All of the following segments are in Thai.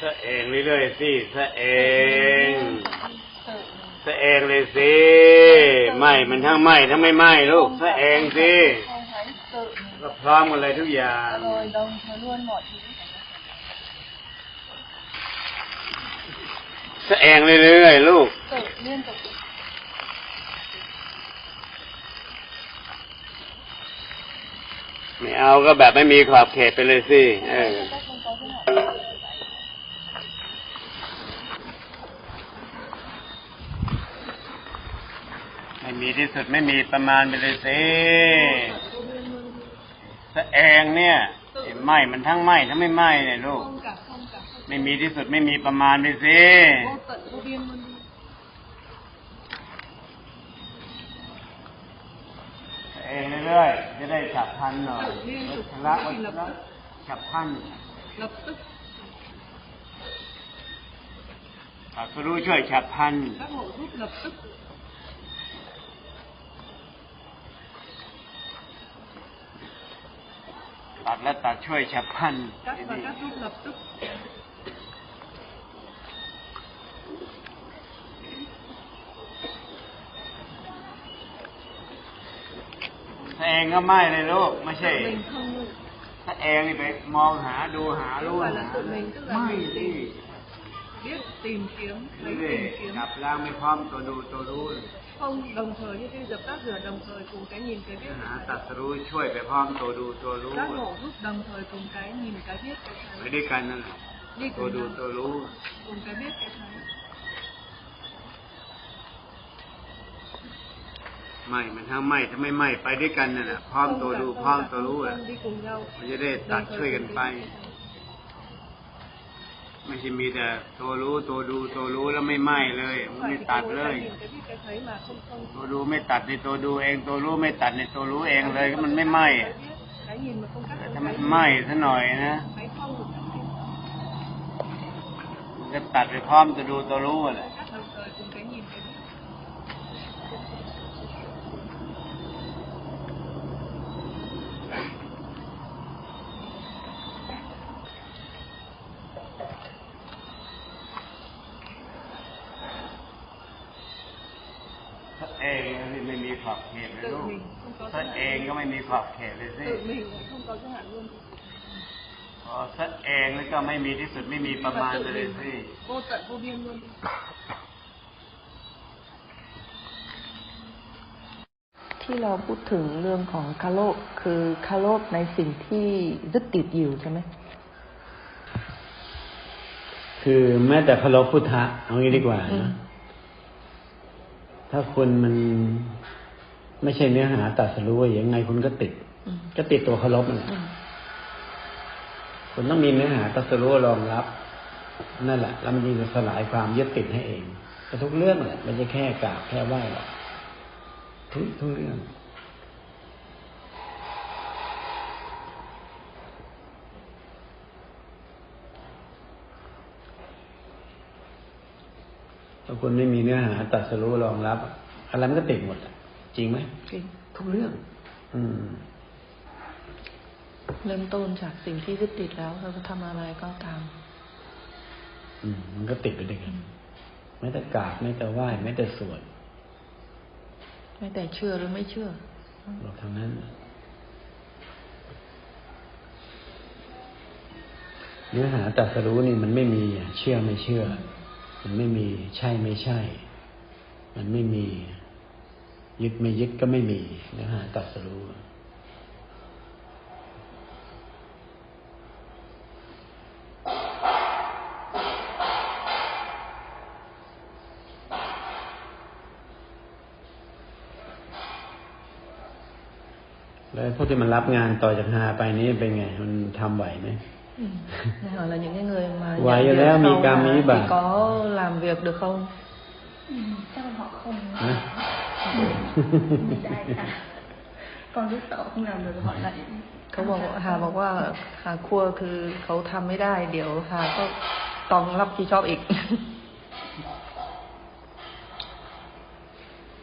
สะเองเรื่อยๆสิสะเอง tự สะเองเลยสิไหม่มันทั้งไหม่ทั้งไม่ไหม่ลูกสะเองสิก็พร้อมกันเลยทุกอย่างสะเองเรื่อยๆลูกไม่เอาก็แบบไม่มีขอบเขตไปเลยสิเออ các không có cái hỏi ไม่มี ที่สุดไม่มีประมาณไปเลยสิสะเองเนี่ยไอ้ไหม่มันทั้งไหม่ทั้งไม่ไหม่เนี่ยลูก không cả không cả không ไม่มีที่สุดไม่มีประมาณไปสิ vô tận vô biên luôn đi สะเองเรื่อยๆจะได้ฉับพลันหน่อย liên tục ชละ quá วั trình ช lập ระ tức ฉับพลัน lập tức ตรัสรู้ช่วยฉับพลัน các hộ giúp lập tức ตัดและตัดช่วยฉับพันถ้าเองก็ไม่เลยลูกไม่ใช่ ถ้าเองนี่ไปมองหาดูหาลูกไม่ดิ biết tìm kiếm thấy tìm kiếm gặp lang mới phong tôi đủ tôi พร้อมตัวดูตัวรู้ không đồng thời như thế dập tắt rửa đồng thời cùng cái nhìn cái biết หา cái ตั thấy. ดรู้ช่วยไปพร้อมตัวดูตัวรู้ các hộ giúp đồng thời cùng cái nhìn cái biết cái ไป thấy ด้วยกันนั่นแหละ đi ตัว cùng ดู nhau ตัวรู้ cùng cái biết cái thấy ไม่มันทั้งไม่ถ้าไม่ไม่ไปด้วยกันนั่นแหละพร้อม Không ตัว cả ดู không พร้อม cả ตัว không รู้อะ không đi cùng nhau มันจะได้ตัด đồng ช่วย thời กัน cùng ไป cái biết cái thấy. ไม่ใช่มีแต่ตัวรู้ตัวดูตัวรู้แล้วไม่ไหม้เลย มัน phải ไม่ chỉ ตัด có เลย cái nhìn cái biết cái thấy mà không không ตัวดูไม่ตัดในตัวดูเอง ตัวรู้ไม่ตัดในตัวรู้เองเลยก็มันไม่ไหม้ cái อะ biết cái nhìn mà không cắt แต่ không ถ้ามัน cái ไหม้ซะหน่อยนะ cái không được cắt đi มันจะตัดไปพร้อมตัวดูตัวรู้อะแหละ cắt đồng thời cùng cái nhìn cái biết ถ้าเองนี่ไม่มีข อบเขตเลย tự ลูก mình không có ถ้า giới เอง hạn ก็ไม่มีขอบเขตเลยสิ tự mình lại không có giới hạn luôn พอถ้าเองแล้วก็ไม่มีที่สุดไม่มีประมาณ Và ไป tự เลย mình สิ vô tận vô biên luôn đi ที่เราพูดถึงเรื่องของคาโลภคือคาโลภในสิ่งที่ยึดติดอยู่ใช่ไหมคือแม้แต่เคารพพุทธะเอางี้ดีกว่าอืมนะถ้าคุณมัน ไม่ใช่เนื้อหาตัดสรู้ว่ายังไงคุณก็ติดอืมก็ติดตัวเคารพนั่นแหละอืมคุณต้องมีเนื้อหาตัดสรู้รองรับ นั่นแหละ แล้วมันจะสลายความยึดติดให้เองแต่ทุกเรื่องแหละมันจะแค่กราบแค่ไหว้หรอกทุกทุกเรื่องถ้าคุณไม่มีเนื้อหาตัดสรู้รองรับอะไรมันก็ติดหมดอะ จริงไหมจริงทุกเรื่อง อืม เริ่มต้นจากสิ่งที่ยึดติดแล้วเราจะทำอะไรก็ตาม อืม มันก็ติดไปด้วยกันแม้แต่กราบแม้แต่ไหว้แม้แต่สวดไม่แต่เชื่อหรือไม่เชื่อบอกทางนั้นเนื้อหาตัดสรู้นี่มันไม่มีอะเชื่อไม่เชื่อ มันไม่มีใช่ไม่ใช่ มันไม่มี ยึดไม่ยึดก็ไม่มีเนื้อหาตัดสรู้แล้วพวกที่มันรับงานต่อจากฮาไปนี้เป็นไง มันทำไหวไหม Ừ. Này hỏi là những cái người mà Vậy nhận rồi việc đó, mi sau cam là ý bà. thì có làm việc được không? Ừ, chắc là họ không ฮะ ไม่ได้ค่ะก่อนที่สอง không làm được họ lại เขาบอกว่าหาบอกว่าหาครัวคือเขาทำไม่ได้ เดี๋ยวหาก็ต้องรับผิดชอบอีก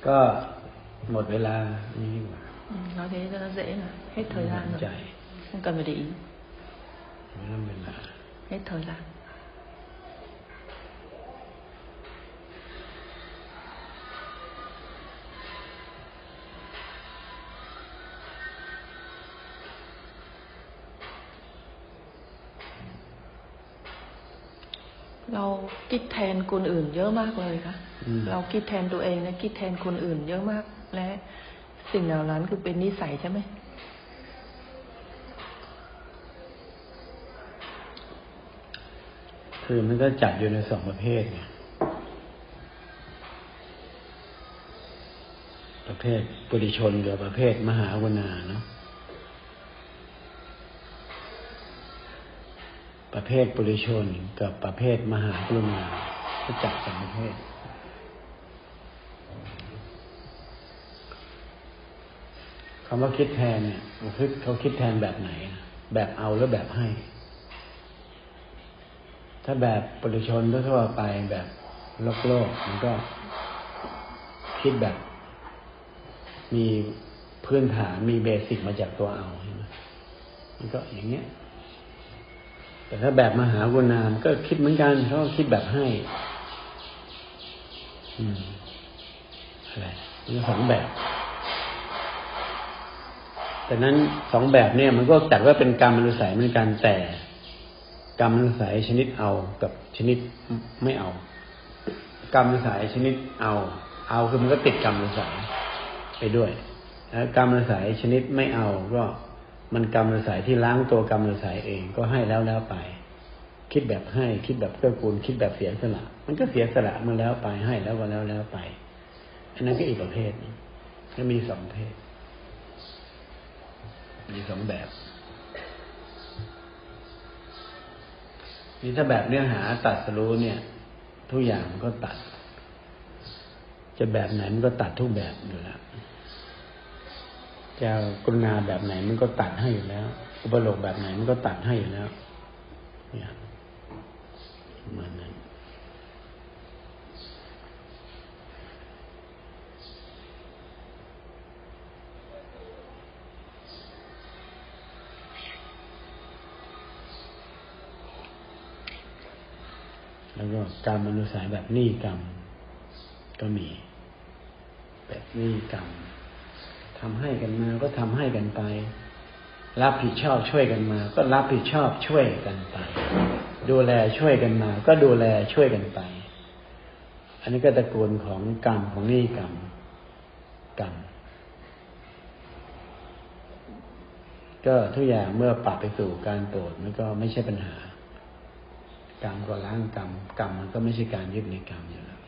ก็หมดเวลานี่ดีกว่า Ừ, nói thế cho nó dễ mà hết thời gian ใจ rồi không cần phải để ý ไม่ต้องเวลา hết thời gian เราคิดแทนคนอื่น เยอะมากเลยค่ะอืมเราคิดแทนตัวเองและคิดแทนคนอื่น เยอะมาก และสิ่งเหล่านั้นคือเป็นนิสัยใช่ไหมคือมันก็จัดอยู่ในสองประเภทไงประเภทปุถุชนกับประเภทมหากรุณาเนาะ ประเภทปุถุชนกับประเภทมหากรุณาก็จัดสองประเภทคำว่าคิดแทนเนี่ยเขาคิดเขาคิดแทนแบบไหน แบบเอาหรือแบบให้ ถ้าแบบปุถุชนทั่วไปแบบโลกโลกมันก็คิดแบบ มีพื้นฐานมีเบสิกมาจากตัวเอาใช่ไหมมันก็อย่างเงี้ย แต่ถ้าแบบมหากรุณามก็คิดเหมือนกันเขาคิดแบบให้ อืมอะไรมีสองแบบ แต่นั้นสองแบบเนี่ย มันก็จัดว่าเป็นกรรมอนุสัยเหมือนกันแต่กรรมอนุสัยชนิดเอากับชนิดไม่เอา กรรมอนุสัยชนิดเอา เอาคือมันก็ติดกรรมอนุสัยไปด้วยแล้วกรรมอนุสัยชนิดไม่เอาก็ มันกรรมสัยที่ล้างตัวกรรมสัยเองก็ให้แล้วแล้วไป คิดแบบให้คิดแบบเกื้อกูลคิดแบบเสียสละ มันก็เสียสละมาแล้วไปให้แล้วก็แล้วแล้วไปอันนั้นก็อีกประเภทนึงก็มีสองประเภทมีสองแบบนี่ถ้าแบบเนื้อหาตัดสรู้เนี่ย ทุกอย่างมันก็ตัด จะแบบไหนมันก็ตัดทุกแบบอยู่แล้ว จะกรุณาแบบไหนมันก็ตัดให้อยู่แล้ว อุปโลกแบบไหนมันก็ตัดให้อยู่แล้วเนี่ยประมาณนั้นแล้วก็กรรมอนุสัยแบบหนี้กรรมก็มี แบบหนี้กรรม ทำให้กันมาก็ทำให้กันไป รับผิดชอบช่วยกันมา ก็รับผิดชอบช่วยกันไป ดูแลช่วยกันมา ก็ดูแลช่วยกันไป อันนี้ก็ตระกูลของกรรมของนี้กรรมกรรมก็ทุกอย่างเมื่อปรับไปสู่การโปรดมันก็ไม่ใช่ปัญหากรรมก็ล้างกรรมกรรมมันก็ไม่ใช่การยึดในกรรมอยู่แล้ว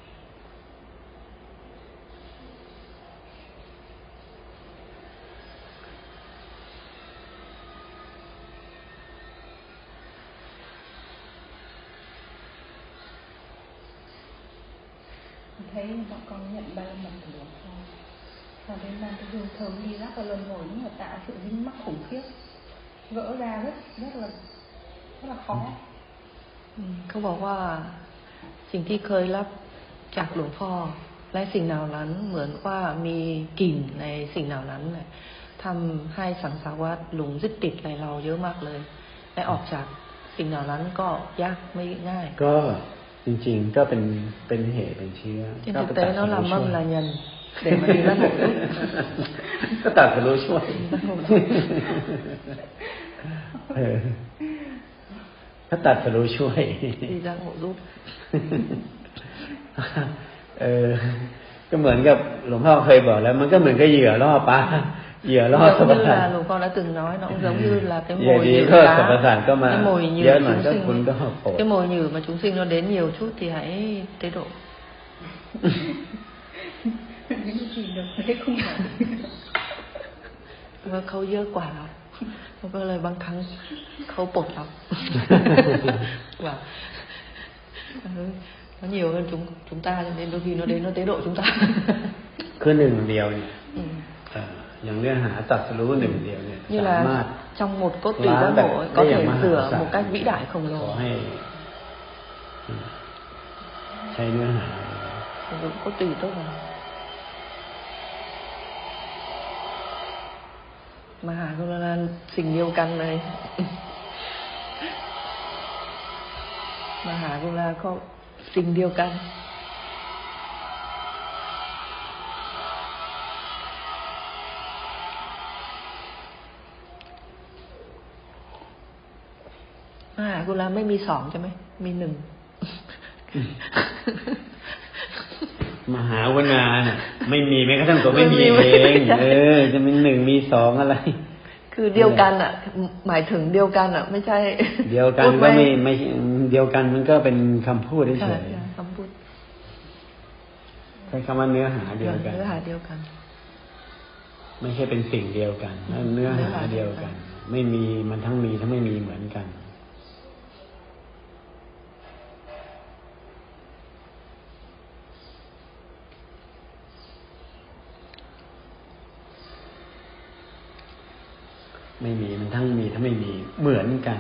thấy bọn con nhận ba la mật của Luân Phong và bên ban cái đường thờ đi rất là luân hồi nhưng mà tạo sự dính mắc khủng khiếp gỡ ra rất rất là rất là khó อืมเขาบอกว่าสิ่งที่เคยรับจากหลวงพ่อและสิ่งเหล่านั้นเหมือนว่ามีกลิ่นในสิ่งเหล่านั้นเนี่ยทำให้สังสารวัฏหลงยึดติดในเราเยอะมากเลยและออกจากสิ่งเหล่านั้นก็ยากไม่ง่าย ก็ จริง ๆ ก็เป็นเป็นเหตุเป็นเชื้อ trên ก็ thực ไป tế ตัด nó ส là รู้ช่วย mâm là nhân để mà đi ra một lúc ก็ตัดสรู้ช่วย ra một lúc เออถ้าตัดสรู้ช่วย đi ra một lúc เออก็เหมือนกับหลวงพ่อเคยบอกแล้ว มันก็เหมือนกับเหยื่อล่อปลา เหยื่อล่อสรรพ giống như สัต là ว์ lục con đã từng nói nó cũng giống như là cái เหยื่อ mồi ดี nhử ก็ cá สรรพสัตว์ก็มา cái mồi เย nhử อะหน่อย chúng ก็ sinh คุณก็โปรด cái mồi nhử mà chúng sinh nó đến nhiều chút thì hãy tế độ những cái gì được thế không phải ว่าเขาเยอะกว่าเราเราก็เลยบางครั้งเขาปลดเรา và ừ, nó nhiều hơn chúng chúng ta cho nên đôi khi nó đến nó tế độ chúng ta คือหนึ่งเดียวเนี่ย ừ. เอ่ออย่างเนื้อหาตัดสรู้หนึ่งเดียวเนี่ย như สามารถ là trong một cốt tủy ล้าง giác แบบ ngộ ấy, có ได้อย่าง thể มหา sửa ศาล một cách vĩ đại khổng ขอ lồ ให้อืมใช้เนื้อหา sử dụng cốt tủy tốt rồi mà hà cũng là สิ่งเดียวกันเลย mà hà cũng là có สิ่งเกันมหากุลาไม่มีสองใช่ไหม มีหนึ่ง มหาวนาน่ะ ไม่มีแม้กระทั่งตัวไม่มีไม่เอมีงใช่เออ จะมีหนึ่งมีสองอะไร คือเดียวกันอะ หมายถึงเดียวกันอะ ไม่ใช่ เดียวกันก็ไม่ไม่เดียวกันมันก็เป็นคำพูดใช่เฉยใช่คำพูดๆใช้คำว่าเนื้อหาเดียวกันเนื้อหาเดียวกัน ไม่ใช่เป็นสิ่งเดียวกันเนื้อหาเดียวกัน ไม่มีมันทั้งมีทั้งไม่มีเหมือนกัน ไม่มีมันทั้งมีทั้งไม่มีเหมือนกัน